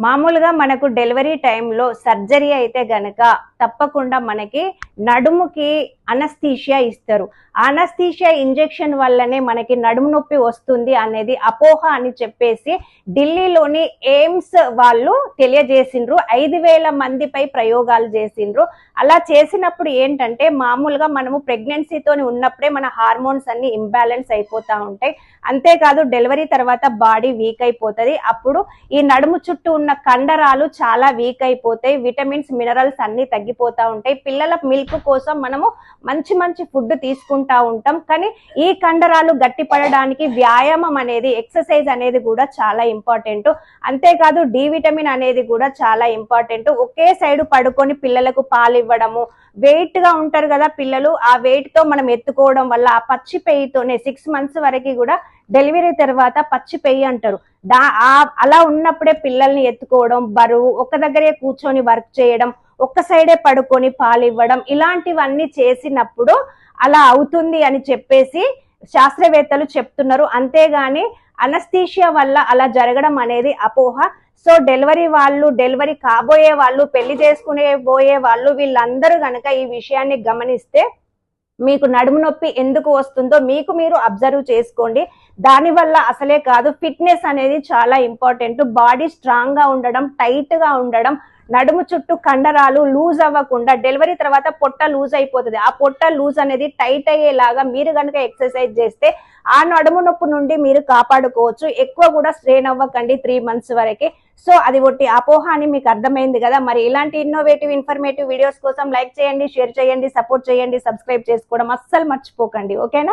మామూలుగా మనకు డెలివరీ టైంలో సర్జరీ అయితే గనక తప్పకుండా మనకి నడుముకి అనస్థీషియా ఇస్తారు. అనస్థీషియా ఇంజెక్షన్ వల్లనే మనకి నడుము నొప్పి వస్తుంది అనేది అపోహ అని చెప్పేసి ఢిల్లీలోని ఎయిమ్స్ వాళ్ళు తెలియజేసిండ్రు. ఐదు వేల మందిపై ప్రయోగాలు చేసిండ్రు. అలా చేసినప్పుడు ఏంటంటే మామూలుగా మనము ప్రెగ్నెన్సీతో ఉన్నప్పుడే మన హార్మోన్స్ అన్ని ఇంబ్యాలెన్స్ అయిపోతూ ఉంటాయి. అంతేకాదు డెలివరీ తర్వాత బాడీ వీక్ అయిపోతుంది. అప్పుడు ఈ నడుము చుట్టూ ఉన్న కండరాలు చాలా వీక్ అయిపోతాయి. విటమిన్స్ మినరల్స్ అన్ని తగ్గిపోతూ ఉంటాయి. పిల్లల మిల్క్ కోసం మనము మంచి మంచి ఫుడ్ తీసుకుంటా ఉంటాం. కానీ ఈ కండరాలు గట్టిపడడానికి వ్యాయామం అనేది ఎక్సర్సైజ్ అనేది కూడా చాలా ఇంపార్టెంట్. అంతేకాదు డి విటమిన్ అనేది కూడా చాలా ఇంపార్టెంట్. ఒకే సైడ్ పడుకొని పిల్లలకు పాలు ఇవ్వడము. వెయిట్గా ఉంటారు కదా పిల్లలు ఆ వెయిట్తో మనం ఎత్తుకోవడం వల్ల ఆ పచ్చి పెయ్యితోనే సిక్స్ మంత్స్ వరకు కూడా డెలివరీ తర్వాత పచ్చి పెయ్యి అంటారు. దా అలా ఉన్నప్పుడే పిల్లల్ని ఎత్తుకోవడం బరువు ఒక దగ్గరే కూర్చొని వర్క్ చేయడం ఒక్క సైడే పడుకొని పాలు ఇవ్వడం ఇలాంటివన్నీ చేసినప్పుడు అలా అవుతుంది అని చెప్పేసి శాస్త్రవేత్తలు చెప్తున్నారు. అంతేగాని అనస్థీషియా వల్ల అలా జరగడం అనేది అపోహ. సో డెలివరీ వాళ్ళు డెలివరీ కాబోయే వాళ్ళు పెళ్ళి చేసుకునే పోయే వాళ్ళు వీళ్ళందరూ గనక ఈ విషయాన్ని గమనిస్తే మీకు నడుము నొప్పి ఎందుకు వస్తుందో మీకు మీరు అబ్జర్వ్ చేసుకోండి. దానివల్ల అసలే కాదు ఫిట్నెస్ అనేది చాలా ఇంపార్టెంట్ బాడీ స్ట్రాంగ్గా ఉండడం టైట్గా ఉండడం నడుము చుట్టూ కండరాలు లూజ్ అవ్వకుండా డెలివరీ తర్వాత పొట్ట లూజ్ అయిపోతుంది. ఆ పొట్ట లూజ్ అనేది టైట్ అయ్యేలాగా మీరు కనుక ఎక్సర్సైజ్ చేస్తే ఆ నడుము నొప్పి నుండి మీరు కాపాడుకోవచ్చు. ఎక్కువ కూడా స్ట్రెయిన్ అవ్వకండి త్రీ మంత్స్ వరకే. సో అది ఒట్టి అపోహ అని మీకు అర్థమైంది కదా. మరి ఇలాంటి ఇన్నోవేటివ్ ఇన్ఫర్మేటివ్ వీడియోస్ కోసం లైక్ చేయండి షేర్ చేయండి సపోర్ట్ చేయండి సబ్స్క్రైబ్ చేసుకోవడం అస్సలు మర్చిపోకండి. ఓకేనా?